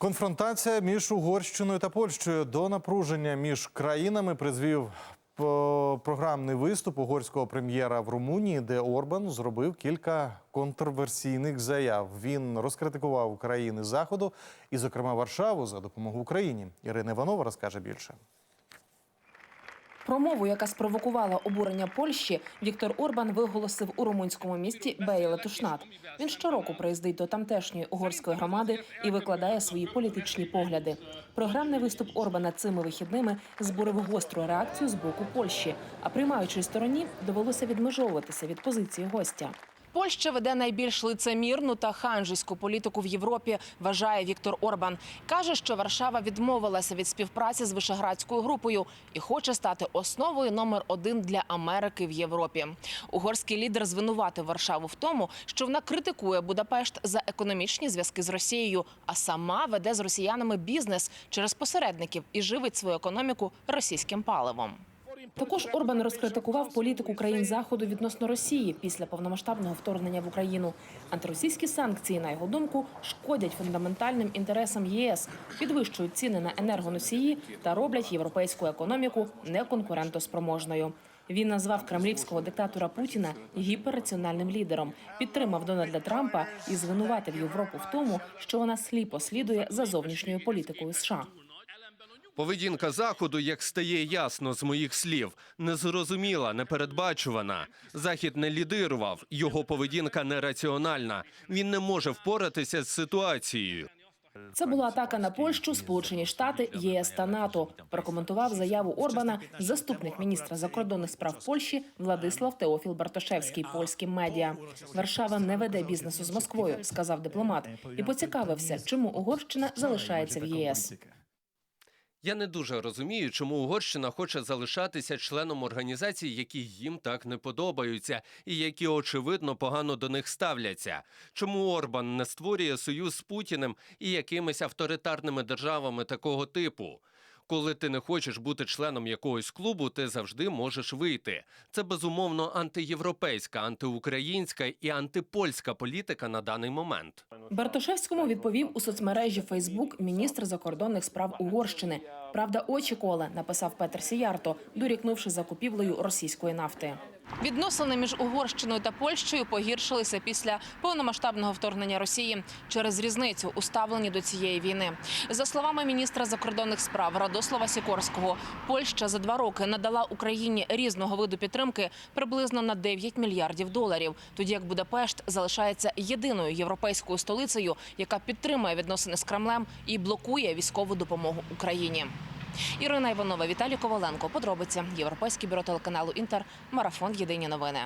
Конфронтація між Угорщиною та Польщею до напруження між країнами призвів програмний виступ угорського прем'єра в Румунії, де Орбан зробив кілька контроверсійних заяв. Він розкритикував країни заходу і, зокрема, Варшаву за допомогу Україні. Ірина Іванова розкаже більше. Промову, яка спровокувала обурення Польщі, Віктор Орбан виголосив у румунському місті Бейле-Тушнат. Він щороку приїздить до тамтешньої угорської громади і викладає свої політичні погляди. Програмний виступ Орбана цими вихідними збурив гостру реакцію з боку Польщі. А приймаючій стороні довелося відмежовуватися від позиції гостя. Польща веде найбільш лицемірну та ханжеську політику в Європі, вважає Віктор Орбан. Каже, що Варшава відмовилася від співпраці з Вишеградською групою і хоче стати основою номер один для Америки в Європі. Угорський лідер звинуватив Варшаву в тому, що вона критикує Будапешт за економічні зв'язки з Росією, а сама веде з росіянами бізнес через посередників і живить свою економіку російським паливом. Також Орбан розкритикував політику країн заходу відносно Росії після повномасштабного вторгнення в Україну. Антиросійські санкції, на його думку, шкодять фундаментальним інтересам єС, підвищують ціни на енергоносії та роблять європейську економіку неконкурентоспроможною. Він назвав кремлівського диктатора Путіна гіперраціональним лідером, підтримав Дональда Трампа і звинуватив Європу в тому, що вона сліпо слідує за зовнішньою політикою США. Поведінка заходу, як стає ясно з моїх слів, незрозуміла, непередбачувана. Захід не лідирував, його поведінка нераціональна. Він не може впоратися з ситуацією. Це була атака на Польщу, Сполучені Штати, ЄС та НАТО. Прокоментував заяву Орбана заступник міністра закордонних справ Польщі Владислав Теофіл Бартошевський польським медіа. Варшава не веде бізнесу з Москвою, сказав дипломат, і поцікавився, чому Угорщина залишається в ЄС. Я не дуже розумію, чому Угорщина хоче залишатися членом організацій, які їм так не подобаються, і які очевидно погано до них ставляться. Чому Орбан не створює союз з Путіним і якимись авторитарними державами такого типу? Коли ти не хочеш бути членом якогось клубу, ти завжди можеш вийти. Це безумовно антиєвропейська, антиукраїнська і антипольська політика на даний момент. Бартошевському відповів у соцмережі Фейсбук міністр закордонних справ Угорщини. Правда, очі коле написав Петр Сіярто, дорікнувши закупівлею російської нафти. Відносини між Угорщиною та Польщею погіршилися після повномасштабного вторгнення Росії через різницю у ставленні до цієї війни. За словами міністра закордонних справ Радослава Сікорського, Польща за два роки надала Україні різного виду підтримки приблизно на 9 мільярдів доларів. Тоді як Будапешт залишається єдиною європейською столицею, яка підтримує відносини з Кремлем і блокує військову допомогу Україні. Ірина Іванова, Віталій Коваленко. Подробиці Європейське бюро телеканалу Інтер. Марафон Єдині новини.